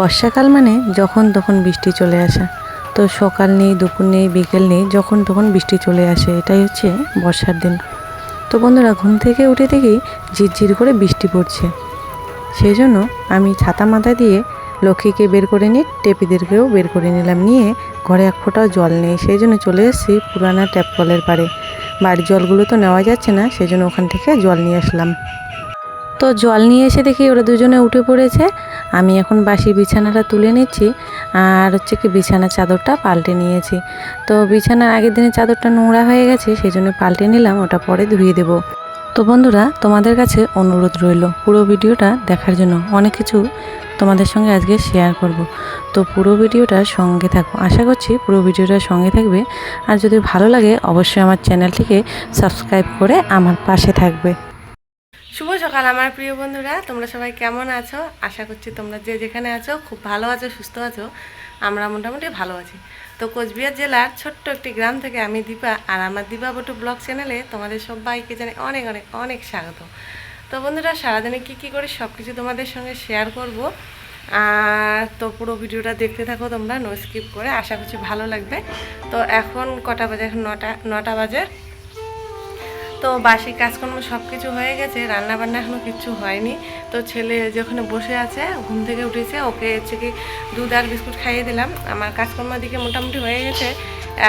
বর্ষাকাল মানে যখন তখন বৃষ্টি চলে আসা। তো সকাল নেই, দুপুর নেই, বিকেল নেই, যখন তখন বৃষ্টি চলে আসে। এটাই হচ্ছে বর্ষার দিন। তো বন্ধুরা, ঘুম থেকে উঠে থেকেই ঝিরঝির করে বৃষ্টি পড়ছে। সেই জন্য আমি ছাতা মাথা দিয়ে লক্ষ্মীকে বের করে নিই টেপিদেরকেও বের করে নিলাম। নিয়ে ঘরে এক ফোঁটাও জল নেই। সেই জন্য চলে এসেছি পুরানা ট্যাপ কলের পাড়ে। বাড়ির জলগুলো তো নেওয়া যাচ্ছে না সেই জন্য ওখান থেকে জল নিয়ে আসলাম। তো জল নিয়ে এসে দেখি ওরা দুজনে উঠে পড়েছে। আমি এখন বাসি বিছানাটা তুলে নিচ্ছি আর হচ্ছে কি বিছানার চাদরটা পাল্টে নিয়েছি। তো বিছানার আগের দিনের চাদরটা নোংরা হয়ে গেছে সেই জন্য পাল্টে নিলাম, ওটা পরে ধুয়ে দেবো। তো বন্ধুরা, তোমাদের কাছে অনুরোধ রইল পুরো ভিডিওটা দেখার জন্য। অনেক কিছু তোমাদের সঙ্গে আজকে শেয়ার করব। তো পুরো ভিডিওটা সঙ্গে থাকো। আশা করছি পুরো ভিডিওটা সঙ্গে থাকবে। আর যদি ভালো লাগে, অবশ্যই আমার চ্যানেলটিকে সাবস্ক্রাইব করে আমার পাশে থাকবে। শুভ সকাল আমার প্রিয় বন্ধুরা, তোমরা সবাই কেমন আছো? আশা করছি তোমরা যে যেখানে আছো খুব ভালো আছো, সুস্থ আছো, আমরা মোটামুটি ভালো আছি। তো কোচবিহার জেলার ছোট্ট একটি গ্রাম থেকে আমি দীপা আর আমার দীপা বটু ব্লগ চ্যানেলে তোমাদের সবাইকে জানাই অনেক অনেক অনেক স্বাগত। তো বন্ধুরা, সারাদিনে কী কী করে সব কিছু তোমাদের সঙ্গে শেয়ার করব, আর তো পুরো ভিডিওটা দেখতে থাকো তোমরা নো স্কিপ করে। আশা করছি ভালো লাগবে। তো এখন কটা বাজে? এখন নটা নটা বাজে। তো বাসি কাজকর্ম সব কিছু হয়ে গেছে রান্না বান্না এখনও কিচ্ছু হয়নি। তো ছেলে যেখানে বসে আছে, ঘুম থেকে উঠেছে, ওকে হচ্ছে কি দুধ আর বিস্কুট খাইয়ে দিলাম। আমার কাজকর্ম দিকে মোটামুটি হয়ে গেছে।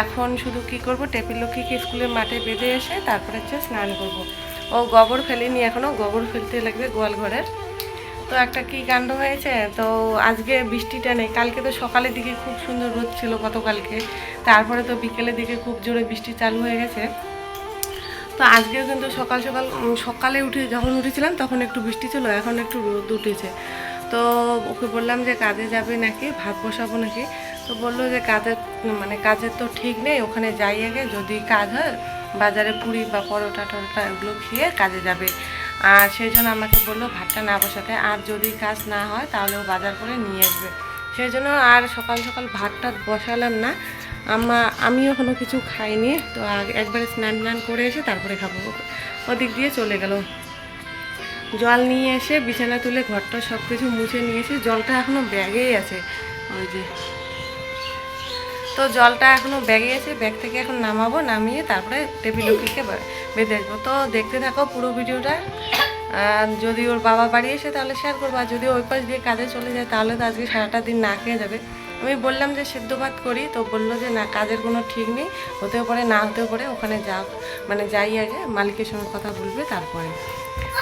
এখন শুধু কি করব টেপিল লক্ষ্মীকে স্কুলের মাঠে বেঁধে এসে তারপরে হচ্ছে স্নান করব। ও গোবর ফেলেনি এখনও গোবর ফেলতে লাগবে গোয়াল ঘরের। তো একটা কি কাণ্ড হয়েছে, তো আজকে বৃষ্টিটা নেই, কালকে তো সকালের দিকে খুব সুন্দর রোদ ছিল গতকালকে। তারপরে তো বিকেলের দিকে খুব জোরে বৃষ্টি চালু হয়ে গেছে। তো আজকেও কিন্তু সকাল সকাল সকালে উঠে যখন উঠেছিলাম তখন একটু বৃষ্টি ছিল, এখন একটু রোদ উঠেছে। তো ওকে বললাম যে কাজে যাবে নাকি, ভাত বসাবো নাকি? তো বলল যে কাজের মানে কাজের তো ঠিক নেই, ওখানে যাই আগে, যদি কাজ হয়, বাজারে পুরি বা পরোটা টরোটা এগুলো খেয়ে কাজে যাবে। আর সেই জন্য আমাকে বলল ভাতটা না বসাতে, আর যদি কাজ না হয় তাহলে ও বাজার করে নিয়ে আসবে। সেই জন্য আর সকাল সকাল ভাতটা বসালাম না আমা আমিও এখনও কিছু খাইনি, তো একবারে স্নান টান করে এসে তারপরে খাব। ওদিক দিয়ে চলে গেল। জল নিয়ে এসে বিছানা তুলে ঘরটা সব কিছু মুছে নিয়েছি জলটা এখনও ব্যাগেই আছে। ওই যে। তো জলটা এখনও ব্যাগে আছে, ব্যাগ থেকে এখন নামাবো, নামিয়ে তারপরে টেবিল লক্ষ্মীকে বেঁধে আসব তো দেখতে থাকো পুরো ভিডিওটা। আর যদি ওর বাবা বাড়ি এসে তাহলে শেয়ার করব, আর যদি ওই পাশ দিয়ে কাজে চলে যায়, তাহলে তো আজকে সারাটা দিন না খেয়ে যাবে। আমি বললাম যে সেদ্ধ ভাত করি, তো বলল যে না, কাজের কোনো ঠিক নেই, হতেও পারে, না হতেও পারে, ওখানে যা মানে যাই আগে, মালিকের সঙ্গে কথা বলবে, তারপরে।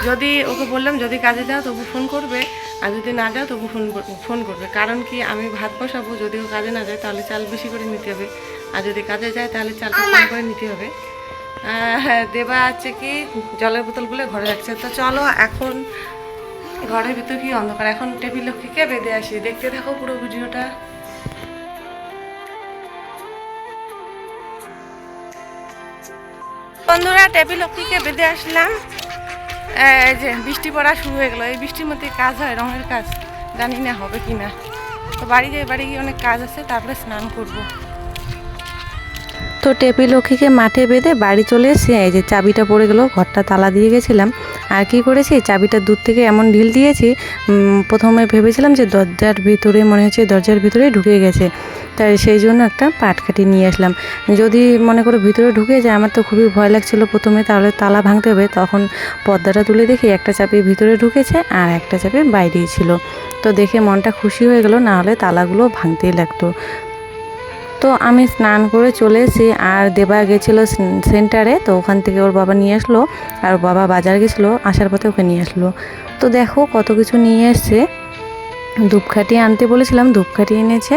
যদি ওকে বললাম, যদি কাজে যাও, তবু ফোন করবে, আর যদি না যাও, তবু ফোন ফোন করবে। কারণ কি, আমি ভাত বসাবো যদি ও কাজে না যায়, তাহলে চাল বেশি করে নিতে হবে। আর যদি কাজে যায়, তাহলে চালটা কম করে নিতে হবে। দেবা আছে কি, জলের বোতলগুলো ঘরে রাখছে। তো চলো, এখন ঘরের ভিতর কি অন্ধকার, এখন টেবিল লক্ষ্মীকে বেঁধে আসি। দেখতে থাকো পুরো ভিডিওটা। বন্ধুরা টেবিল লক্ষ্মীকে বেঁধে আসলাম। এই যে বৃষ্টি পড়া শুরু হয়ে গেলো। এই বৃষ্টির মধ্যে কাজ হয়, রঙের কাজ। জানি না হবে কি না তো বাড়ি যাই, বাড়ি গিয়ে অনেক কাজ আছে, তারপরে স্নান করব। তো টেপি লক্ষ্মীকে মাঠে বেঁধে বাড়ি চলে এসে এই যে চাবিটা পড়ে গেলো, ঘরটা তালা দিয়ে গেছিলাম। আর কি করেছি? চাবিটা দূর থেকে এমন ঢিল দিয়েছি প্রথমে ভেবেছিলাম যে দরজার ভিতরে, মনে হচ্ছে দরজার ভিতরে ঢুকে গেছে। তাই সেই জন্য একটা পাটকাঠি নিয়ে আসলাম। যদি মনে করো ভিতরে ঢুকে যায়, আমার তো খুবই ভয় লাগছিল প্রথমে, তাহলে তালা ভাঙতে হবে। তখন পর্দাটা তুলে দেখি একটা চাবি ভিতরে ঢুকেছে আর একটা চাবি বাইরেই ছিল। তো দেখে মনটা খুশি হয়ে গেল, না হলে তালাগুলো ভাঙতেই লাগতো। তো আমি স্নান করে চলে এসেছি আর দেবা গেছিল সেন্টারে, তো ওখান থেকে ওর বাবা নিয়ে আসলো আর বাবা বাজার গেছিল, আসার পথে ওকে নিয়ে আসলো। তো দেখো কত কিছু নিয়ে এসছে। ধূপকাঠি আনতে বলেছিলাম, ধূপকাঠি এনেছে।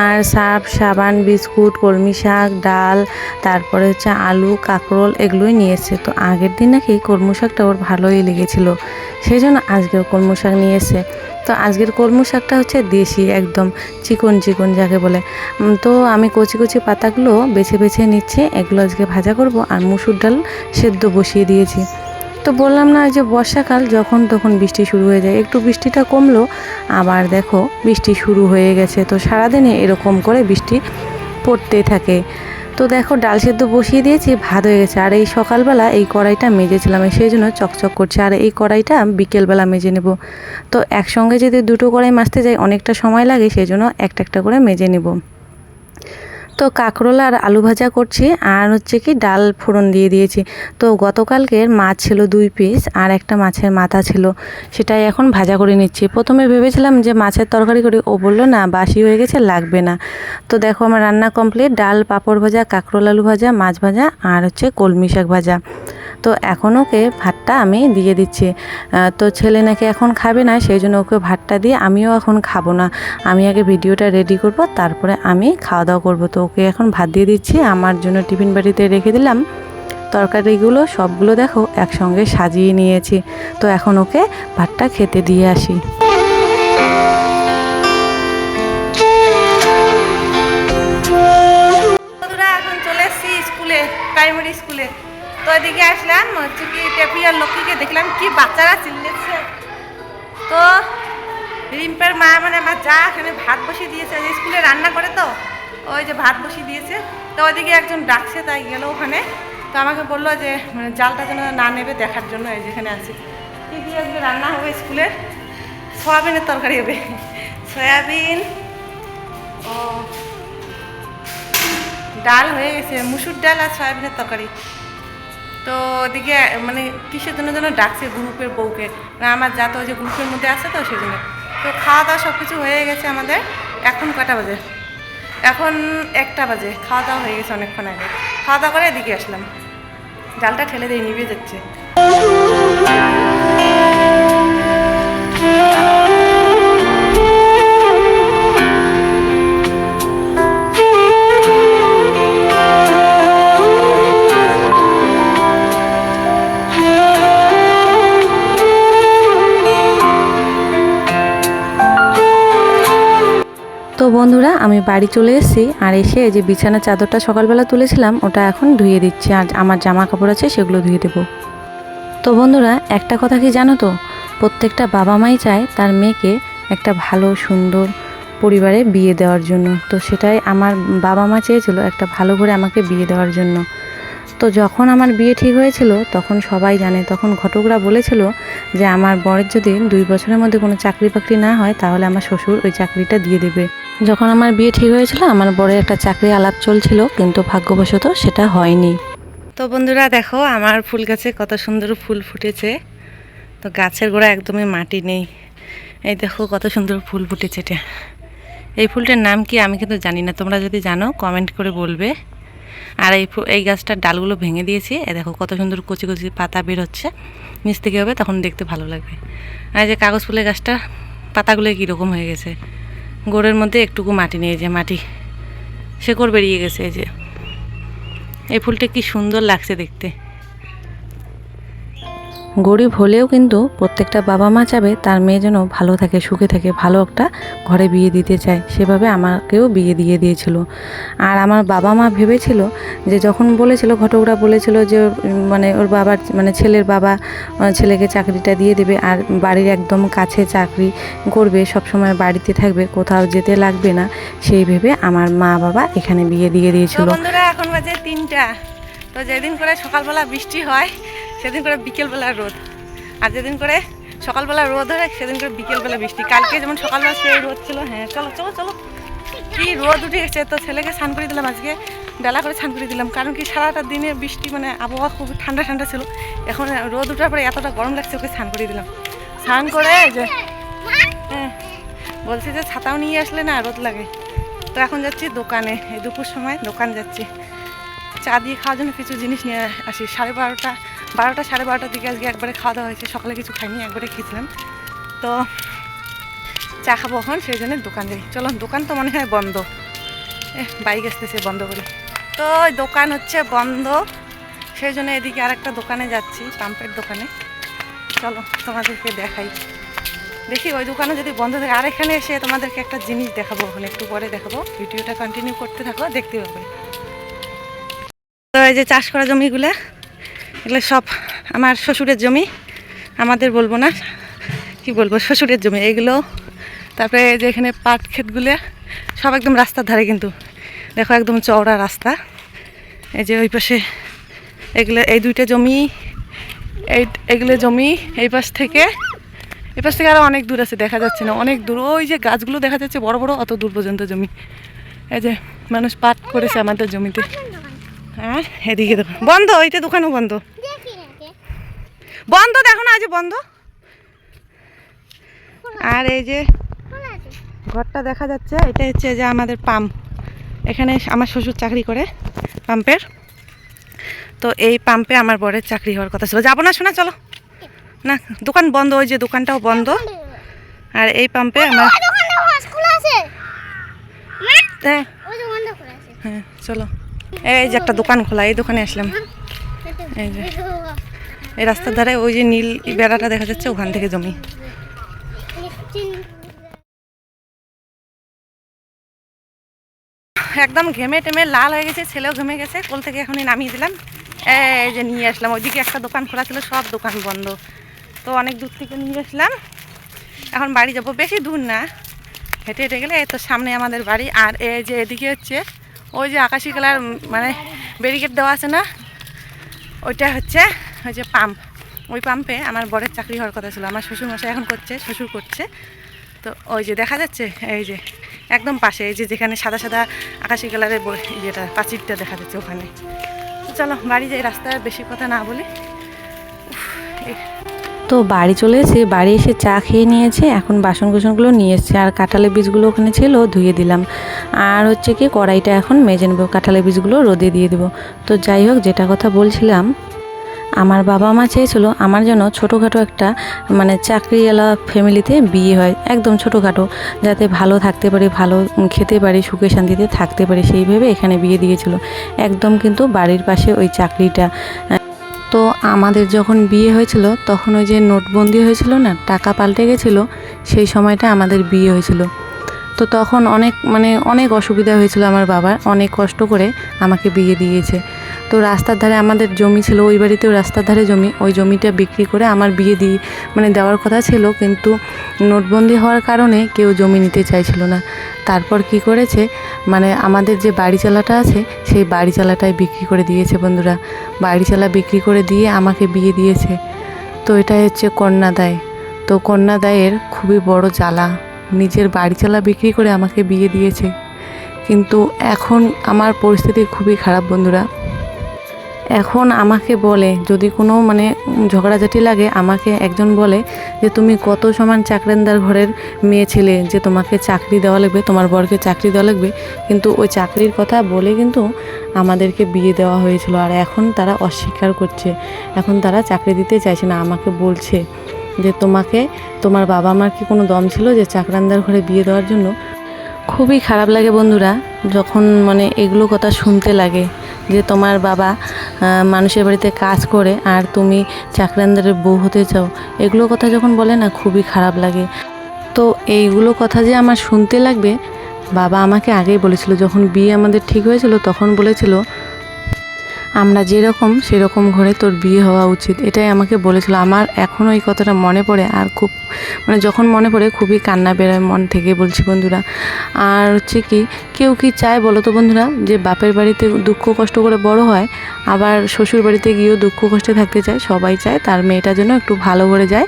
আর সার্ফ সাবান, বিস্কুট, কলমি শাক, ডাল, তারপরে হচ্ছে আলু, কাঁকরোল এগুলোই নিয়ে তো আগের দিন নাকি কলমু শাকটা ওর ভালোই লেগেছিলো। সেই জন্য আজকেও কলমু শাক নিয়ে তো আজকের কলমু শাকটা হচ্ছে দেশি, একদম চিকন চিকন যাকে বলে। তো আমি কচি কচি পাতাগুলো বেছে বেছে নিচ্ছে। এগুলো আজকে ভাজা করব আর মুসুর ডাল সেদ্ধ বসিয়ে দিয়েছি। তো বললাম না যে বর্ষাকাল যখন তখন বৃষ্টি শুরু হয়ে যায়। একটু বৃষ্টিটা কমলো, আবার দেখো বৃষ্টি শুরু হয়ে গেছে। তো সারাদিনে এরকম করে বৃষ্টি পড়তে থাকে। তো দেখো ডাল সেদ্ধ বসিয়ে দিয়েছি, ভাত হয়ে গেছে। আর এই সকালবেলা এই কড়াইটা মেজেছিলাম সেই জন্য চকচক করছে। আর এই কড়াইটা বিকেলবেলা মেজে নেব। তো একসঙ্গে যদি দুটো কড়াই মাজতে যাই, অনেকটা সময় লাগে, সেই জন্য একটা একটা করে মেজে নেব। তো কাঁকরোল আর আলু ভাজা করছি, আর হচ্ছে কি ডাল ফোড়ন দিয়ে দিয়েছি। তো গতকালকের মাছ ছিল দুই পিস, আর একটা মাছের মাথা ছিল, সেটাই এখন ভাজা করে নিচ্ছি। প্রথমে ভেবেছিলাম যে মাছের তরকারি করি, ও বলল, না, বাসি হয়ে গেছে, লাগবে না। তো দেখো আমার রান্না কমপ্লিট, ডাল, পাঁপড় ভাজা, কাঁকরোল, আলু ভাজা, মাছ ভাজা, আর হচ্ছে কলমি শাক ভাজা। তো এখন ওকে ভাতটা আমি দিয়ে দিচ্ছি। তো ছেলে নাকি এখন খাবে না, সেই জন্য ওকে ভাতটা দিয়ে আমিও এখন খাব না। আমি আগে ভিডিওটা রেডি করব, তারপরে আমি খাওয়া দাওয়া করব। তো ওকে এখন ভাত দিয়ে দিচ্ছি, আমার জন্য টিফিন বাড়িতে রেখে দিলাম। তরকারিগুলো সবগুলো দেখো একসঙ্গে সাজিয়ে নিয়েছি। তো এখন ওকে ভাতটা খেতে দিয়ে আসি। প্রাইমারি স্কুলে। তো এদিকে আসলাম, হচ্ছে কি টেপি আর লক্ষ্মীকে দেখলাম কি বাচ্চারা চিল্লেছে। তো রিম্পের মা মানে আমার যা এখানে ভাত বসিয়ে দিয়েছে স্কুলে রান্না করে তো, ওই যে ভাত বসিয়ে দিয়েছে। তো ওইদিকে একজন ডাকছে, তাই গেল ওখানে। তো আমাকে বলল যে মানে জালটা যেন না নেবে দেখার জন্য, এই যেখানে আছি। কী কী আজকে রান্না হবে স্কুলে, সয়াবিনের তরকারি হবে। সয়াবিন ও, ডাল হয়ে গেছে, মুসুর ডাল আর সয়াবিনের তরকারি। তো ওদিকে মানে কিসের জন্য যেন ডাকছে গ্রুপের বউকে? আমার যা তো যে গ্রুপের মধ্যে আছে তো সেজন্য তো খাওয়া দাওয়া সব কিছু হয়ে গেছে আমাদের। এখন কটা বাজে? এখন একটা বাজে। খাওয়া দাওয়া হয়ে গেছে অনেকক্ষণ আগে। খাওয়া দাওয়া করে এদিকে আসলাম। জালটা ঠেলে দিয়ে নিভে যাচ্ছে। তো বন্ধুরা, আমি বাড়ি চলে এসেছি আর এসে যে বিছানার চাদরটা সকালবেলা তুলেছিলাম, ওটা এখন ধুয়ে দিচ্ছি। আর আমার জামা কাপড় আছে, সেগুলো ধুয়ে দেবো। তো বন্ধুরা, একটা কথা কি জানো তো? প্রত্যেকটা বাবা মাই চায় তার মেয়েকে একটা ভালো, সুন্দর পরিবারে বিয়ে দেওয়ার জন্য। তো সেটাই আমার বাবা মা চেয়েছিল একটা ভালো করে আমাকে বিয়ে দেওয়ার জন্য। তো যখন আমার বিয়ে ঠিক হয়েছিল, তখন সবাই জানে, তখন ঘটকরা বলেছিল যে, আমার বরের যদি দুই বছরের মধ্যে কোনো চাকরি বাকরি না হয়, তাহলে আমার শ্বশুর ওই চাকরিটা দিয়ে দেবে। যখন আমার বিয়ে ঠিক হয়েছিল, আমার বরের একটা চাকরি আলাপ চলছিল, কিন্তু ভাগ্যবশত সেটা হয়নি। তো বন্ধুরা, দেখো, আমার ফুল গাছে কত সুন্দর ফুল ফুটেছে। তো গাছের গোড়া একদমই মাটি নেই। এই দেখো, কত সুন্দর ফুল ফুটেছে এটা। এই ফুলটার নাম কি আমি কিন্তু জানি না, তোমরা যদি জানো, কমেন্ট করে বলবে। আর এই এই গাছটার ডালগুলো ভেঙে দিয়েছি। এ দেখো, কত সুন্দর কচি কচি পাতা বের হচ্ছে। নিচ থেকে হবে, তখন দেখতে ভালো লাগবে। আর যে কাগজ ফুলের গাছটা, পাতাগুলো কীরকম হয়ে গেছে। গোড়ের মধ্যে একটুকু মাটি নিয়ে যে মাটি, শেকড় বেরিয়ে গেছে এই যে। এই ফুলটা কি সুন্দর লাগছে দেখতে। গরিব হলেও কিন্তু প্রত্যেকটা বাবা মা চাবে তার মেয়ে যেন ভালো থাকে, সুখে থাকে, ভালো একটা ঘরে বিয়ে দিতে চায়। সেভাবে আমাকেও বিয়ে দিয়ে দিয়েছিল। আর আমার বাবা মা ভেবেছিল যে যখন বলেছিল, ঘটকরা বলেছিল যে মানে ওর বাবার মানে ছেলের বাবা ছেলেকে চাকরিটা দিয়ে দেবে আর বাড়ির একদম কাছে চাকরি করবে সব সময় বাড়িতে থাকবে, কোথাও যেতে লাগবে না, সেই ভেবে আমার মা বাবা এখানে বিয়ে দিয়ে দিয়েছিল। এখন বাজে তিনটা। তো যেদিন করে সকালবেলা বৃষ্টি হয় সেদিন করে বিকেলবেলা রোদ। আর যেদিন করে সকালবেলা রোদ হয়, সেদিন করে বিকেলবেলা বৃষ্টি। কালকে যেমন সকালবেলা সেই রোদ ছিল হ্যাঁ চলো চলো চলো। কি রোদ উঠে গেছে, তো ছেলেকে স্নান করে দিলাম আজকে, বেলা করে স্নান করে দিলাম। কারণ কি সারাটা দিনে বৃষ্টি মানে আবহাওয়া খুব ঠান্ডা ঠান্ডা ছিল। এখন রোদ উঠার পরে এতটা গরম লাগছে, ওকে স্নান করে দিলাম। স্নান করে যে হ্যাঁ বলছি যে ছাতাও নিয়ে আসলে না, রোদ লাগে। তো এখন যাচ্ছি দোকানে, এই দুপুর সময় দোকান যাচ্ছি। চা দিয়ে খাওয়ার জন্য কিছু জিনিস নিয়ে আসি। সাড়ে বারোটা বারোটা সাড়ে বারোটার দিকে আজকে একবারে খাওয়া দাওয়া হয়েছে, সকালে কিছু খাইনি, একবারে খেয়েছিলাম। তো চা খাব এখন, সেই জন্য দোকান যাই। চলো, দোকান তো মনে হয় বন্ধ। বাইক আসতেছে, বন্ধ করি। তো ওই দোকান হচ্ছে বন্ধ। সেই জন্য এদিকে আর একটা দোকানে যাচ্ছি, পাম্পের দোকানে। চলো, তোমাদেরকে দেখাই। দেখি ওই দোকানে যদি বন্ধ থাকে, আর এখানে এসে তোমাদেরকে একটা জিনিস দেখাবো ওখানে একটু পরে দেখাবো। ভিডিওটা কন্টিনিউ করতে থাকো, দেখতে পাবে। তো এই যে চাষ করা জমিগুলো এগুলো সব আমার শ্বশুরের জমি, আমাদের বলব না, কি বলব, শ্বশুরের জমি এগুলো। তারপরে যে এখানে পাট ক্ষেতগুলো, সব একদম রাস্তার ধারে কিন্তু। দেখো একদম চওড়া রাস্তা। এই যে ওই পাশে এগুলো, এই দুইটা জমি, এই, এগুলো জমি, এই পাশ থেকে, এই পাশ থেকে আরও অনেক দূর আছে, দেখা যাচ্ছে না, অনেক দূর। ওই যে গাছগুলো দেখা যাচ্ছে বড় বড়, অত দূর পর্যন্ত জমি। এই যে মানুষ পাট করেছে আমাদের জমিতে। হ্যাঁ এদিকে দেখো। বন্ধ, ওইটা দোকানও বন্ধ। বন্ধ দেখো না আজ বন্ধ। আর এই যে ঘরটা দেখা যাচ্ছে এটা হচ্ছে যে আমাদের পাম্প। এখানে আমার শ্বশুর চাকরি করে পাম্পের। তো এই পাম্পে আমার বরের চাকরি হওয়ার কথা ছিল। যাব না শোনা চলো। না দোকান বন্ধ ওই যে দোকানটাও বন্ধ। আর এই পাম্পে আমার হ্যাঁ, হ্যাঁ চলো। এই যে একটা দোকান খোলা এই দোকানে আসলাম। এই যে। এই রাস্তার ধারে ওই যে নীল বেড়াটা দেখা যাচ্ছে, ওখান থেকে জমি। একদম ঘেমে টেমে লাল হয়ে গেছে, ছেলেও ঘেমে গেছে, কোল থেকে এখনই নামিয়ে দিলাম। এই যে নিয়ে আসলাম, ওইদিকে একটা দোকান খোলা ছিল, সব দোকান বন্ধ। তো অনেক দূর থেকে নিয়ে আসলাম। এখন বাড়ি যাব, বেশি দূর না। হেঁটে হেঁটে গেলে এই তো সামনে আমাদের বাড়ি, আর এই যে এদিকে হচ্ছে, ওই যে আকাশি কালার মানে ব্যারিকেড দেওয়া আছে না, ওইটা হচ্ছে ওই যে পাম্প ওই পাম্পে আমার বরের চাকরি হওয়ার কথা ছিল। আমার শ্বশুর মশাই এখন করছে, শ্বশুর করছে। তো ওই যে দেখা যাচ্ছে, এই যে একদম পাশে, এই যে যেখানে সাদা সাদা আকাশি কালারের ইয়েটা পাঁচিরটা দেখা যাচ্ছে ওখানে। চলো, বাড়ি যাই, রাস্তায় বেশি কথা না বলি। তো বাড়ি চলে এসে, বাড়ি এসে চা খেয়ে নিয়েছে, এখন বাসন কুসনগুলো নিয়ে এসছে। আর কাঁঠালের বীজগুলো ওখানে ছিল, ধুয়ে দিলাম। আর হচ্ছে কি, কড়াইটা এখন মেজে নেব, কাঁঠালের বীজগুলো রোদে দিয়ে দেবো। তো যাই হোক, যেটা কথা বলছিলাম আমার বাবা মা চেয়েছিল আমার যেন ছোটোখাটো একটা মানে চাকরিওয়ালা ফ্যামিলিতে বিয়ে হয়, একদম ছোটোখাটো, যাতে ভালো থাকতে পারি, ভালো খেতে পারি, সুখে শান্তিতে থাকতে পারি, সেই ভেবে এখানে বিয়ে দিয়েছিল। একদম কিন্তু বাড়ির পাশে ওই চাকরিটা। তো আমাদের যখন বিয়ে হয়েছিল, তখন ওই যে নোটবন্দি হয়েছিল না, টাকা পাল্টে গেছিল, সেই সময়টা আমাদের বিয়ে হয়েছিল। তো তখন অনেক মানে অনেক অসুবিধা হয়েছিল আমার বাবার, অনেক কষ্ট করে আমাকে বিয়ে দিয়েছে। তো রাস্তার ধারে আমাদের জমি ছিল, ওই বাড়িতেও রাস্তার ধারে জমি। ওই জমিটা বিক্রি করে আমার বিয়ে দিয়ে মানে দেওয়ার কথা ছিল, কিন্তু নোটবন্দি হওয়ার কারণে কেউ জমি নিতে চাইছিল না। তারপর কি করেছে মানে আমাদের যে বাড়ি চালাটা আছে, সেই বাড়ি চালাটাই বিক্রি করে দিয়েছে বন্ধুরা। বাড়ি চালা বিক্রি করে দিয়ে আমাকে বিয়ে দিয়েছে। তো এটাই হচ্ছে কন্যাদায় তো কন্যাদায়ের খুবই বড় জ্বালা। নিজের বাড়ি চালা বিক্রি করে আমাকে বিয়ে দিয়েছে। কিন্তু এখন আমার পরিস্থিতি খুবই খারাপ বন্ধুরা। এখন আমাকে বলে, যদি কোনো মানে ঝগড়াঝাটি লাগে, আমাকে একজন বলে যে, তুমি কত সমান চাকরেন্দার ঘরের মেয়ে ছেলে যে তোমাকে চাকরি দেওয়া লাগবে, তোমার বরকে চাকরি দেওয়া লাগবে? কিন্তু ওই চাকরির কথা বলে কিন্তু আমাদেরকে বিয়ে দেওয়া হয়েছিল। আর এখন তারা অস্বীকার করছে। এখন তারা চাকরি দিতে চাইছে না। আমাকে বলছে যে, তোমাকে, তোমার বাবা মার কি কোনো দম ছিল যে, চাকরান্দার ঘরে বিয়ে দেওয়ার জন্য খুবই খারাপ লাগে বন্ধুরা, যখন মানে এগুলো কথা শুনতে লাগে যে তোমার বাবা মানুষের বাড়িতে কাজ করে আর তুমি চাকরান্দারে বউ হতে চাও, এগুলো কথা যখন বলে না খুবই খারাপ লাগে। তো এইগুলো কথা যে আমার শুনতে লাগবে, বাবা আমাকে আগেই বলেছিল, যখন বিয়ে আমাদের ঠিক হয়েছিল তখন বলেছিল আমরা যেরকম সেরকম ঘরে তোর বিয়ে হওয়া উচিত। এটাই আমাকে বলেছিল। আমার এখনও এই কথাটা মনে পড়ে আর খুব মানে যখন মনে পড়ে খুবই কান্না বেরোয় মন থেকে বলছি, বন্ধুরা, আর হচ্ছে কি, কেউ কি চায় বলো তো বন্ধুরা যে বাপের বাড়িতে দুঃখ কষ্ট করে বড় হয়, আবার শ্বশুর বাড়িতে গিয়েও দুঃখ কষ্টে থাকতে চায়? সবাই চায় তার মেয়েটা যেন একটু ভালো করে যায়,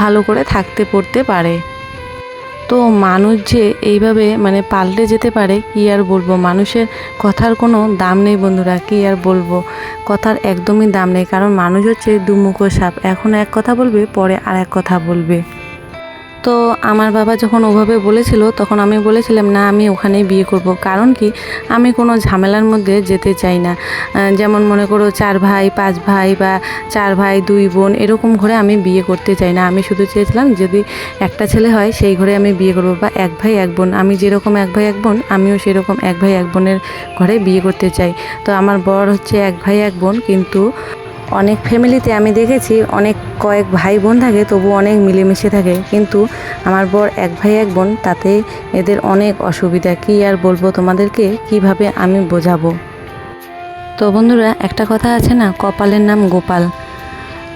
ভালো করে থাকতে পড়তে পারে। তো মানুষ যে এইভাবে মানে পাল্টে যেতে পারে, কি আর বলব? মানুষের কথার কোনো দাম নেই বন্ধুরা, কি আর বলব? কথার একদমই দাম নেই, কারণ মানুষ হচ্ছে দুমুখো সাপ। এখন এক কথা বলবে, পরে আর এক কথা বলবে। তো আমার বাবা যখন ওভাবে বলেছিল, তখন আমি বলেছিলাম, না, আমি ওখানেই বিয়ে করব। কারণ কি? আমি কোনো ঝামেলার মধ্যে যেতে চাই না। যেমন মনে করো, চার ভাই, পাঁচ ভাই বা চার ভাই, দুই বোন, এরকম ঘরে আমি বিয়ে করতে চাই না। আমি শুধু চেয়েছিলাম, যদি একটা ছেলে হয়, সেই ঘরে আমি বিয়ে করব বা এক ভাই, এক বোন। আমি যেরকম এক ভাই, এক বোন, আমিও সেরকম এক ভাই, এক বোনের ঘরে বিয়ে করতে চাই। তো আমার বর হচ্ছে এক ভাই, এক বোন, কিন্তু অনেক ফ্যামিলিতে আমি দেখেছি, অনেক কয়েক ভাই বোন থাকে, তবু অনেক মিলেমিশে থাকে। কিন্তু আমার বর এক ভাই, এক বোন, তাতে এদের অনেক অসুবিধা। কী আর বলব তোমাদেরকে? কীভাবে আমি বোঝাবো? তো বন্ধুরা, একটা কথা আছে না, কপালের নাম গোপাল।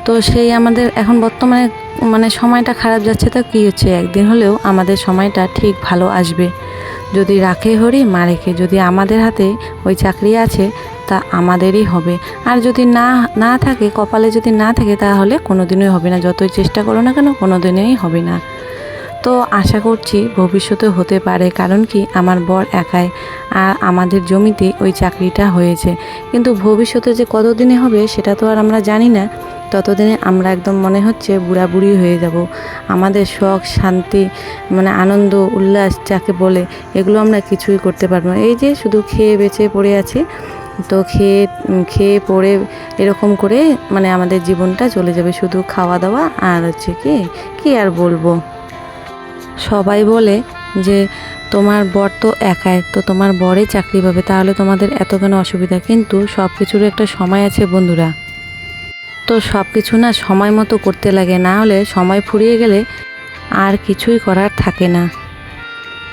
তো সেই আমাদের এখন বর্তমানে মানে সময়টা খারাপ যাচ্ছে তো কী হচ্ছে? একদিন হলেও আমাদের সময়টা ঠিক ভালো আসবে। যদি রাখে হরি, মা রেখে। যদি আমাদের হাতে ওই চাকরি আছে অবস্থা আমাদেরই হবে। আর যদি না না থাকে, কপালে যদি না থাকে তাহলে কোনো দিনই হবে না। যতই চেষ্টা করো না কেন কোনো দিনেই হবে না। তো আশা করছি ভবিষ্যতে হতে পারে, কারণ কি আমার বর একাই আর আমাদের জমিতে ওই চাকরিটা হয়েছে। কিন্তু ভবিষ্যতে যে কতদিনে হবে সেটা তো আর আমরা জানি না। ততদিনে আমরা একদম মনে হচ্ছে বুড়াবুড়ি হয়ে যাব। আমাদের শখ, শান্তি মানে আনন্দ, উল্লাস যাকে বলে, এগুলো আমরা কিছুই করতে পারব এই যে শুধু খেয়ে বেঁচে পড়ে আছি তো খেয়ে খেয়ে পড়ে এরকম করে মানে আমাদের জীবনটা চলে যাবে শুধু খাওয়া দাওয়া আর হচ্ছে কি কি আর বলব? সবাই বলে যে তোমার বর তো একাই, তো তোমার বরে চাকরি পাবে, তাহলে তোমাদের এত কেন অসুবিধা? কিন্তু সব কিছুর একটা সময় আছে বন্ধুরা। তো সব কিছু না সময় মতো করতে লাগে, না হলে সময় ফুরিয়ে গেলে আর কিছুই করার থাকে না।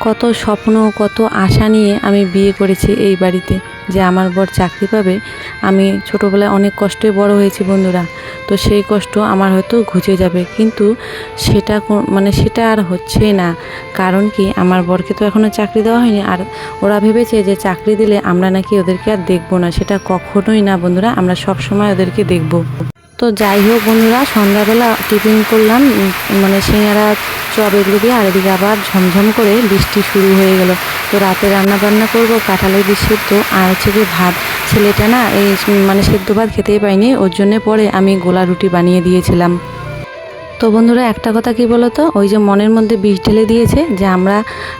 কত স্বপ্ন, কত আশা নিয়ে আমি বিয়ে করেছি এই বাড়িতে যে আমার বর চাকরি পাবে। আমি ছোটোবেলায় অনেক কষ্টে বড় হয়েছি বন্ধুরা, তো সেই কষ্ট আমার হয়তো ঘুচে যাবে। কিন্তু সেটা মানে সেটা আর হচ্ছেই না। কারণ কি, আমার বরকে তো এখনও চাকরি দেওয়া হয়নি। আর ওরা ভেবেছে যে চাকরি দিলে আমরা নাকি ওদেরকে আর দেখব না, সেটা কখনোই না বন্ধুরা, আমরা সব সময় ওদেরকে দেখব। তো যাই হোক বন্ধুরা, সন্ধ্যাবেলা টিফিন করলাম মানে সিঙ্গারা, চপ এগুলো দিয়ে আর এদিকে আবার ঝমঝম করে বৃষ্টি শুরু হয়ে গেল। তো রাতে রান্না বান্না করব, কাঁঠালের বীজ সেদ্ধ আর হচ্ছে কি ভাত। ছেলেটা না এই মানে সেদ্ধ ভাত খেতেই পাইনি ওর জন্যে পরে আমি গোলা রুটি বানিয়ে দিয়েছিলাম। তো বন্ধুরা, একটা কথা কি বলো তো ওই যে মনের মধ্যে বিষ ঢেলে দিয়েছে যে আমরা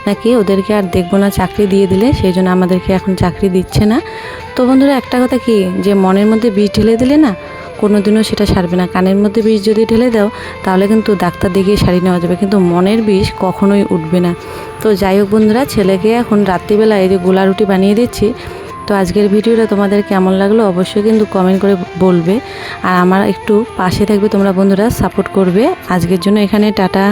নাকি ওদেরকে আর দেখব না চাকরি দিয়ে দিলে, সেই জন্য আমাদেরকে এখন চাকরি দিচ্ছে না। তো বন্ধুরা, একটা কথা কি? যে মনের মধ্যে বিষ ঢেলে দিলে না কোনো দিনও সেটা সারবে না। কানের মধ্যে বিষ যদি ঢেলে দাও, তাহলে কিন্তু ডাক্তার দেখিয়ে সারিয়ে নেওয়া যাবে। কিন্তু মনের বিষ কখনোই উঠবে না। তো যাই হোক বন্ধুরা, ছেলেকে এখন রাত্রিবেলা এই যে গোলা রুটি বানিয়ে দিচ্ছি। তো আজকের ভিডিওটা তোমাদের কেমন লাগল অবশ্যই কিন্তু কমেন্ট করে বলবে। আর আমার একটু পাশে থাকবে তোমরা বন্ধুরা সাপোর্ট করবে। আজকের জন্য এখানে, টাটা।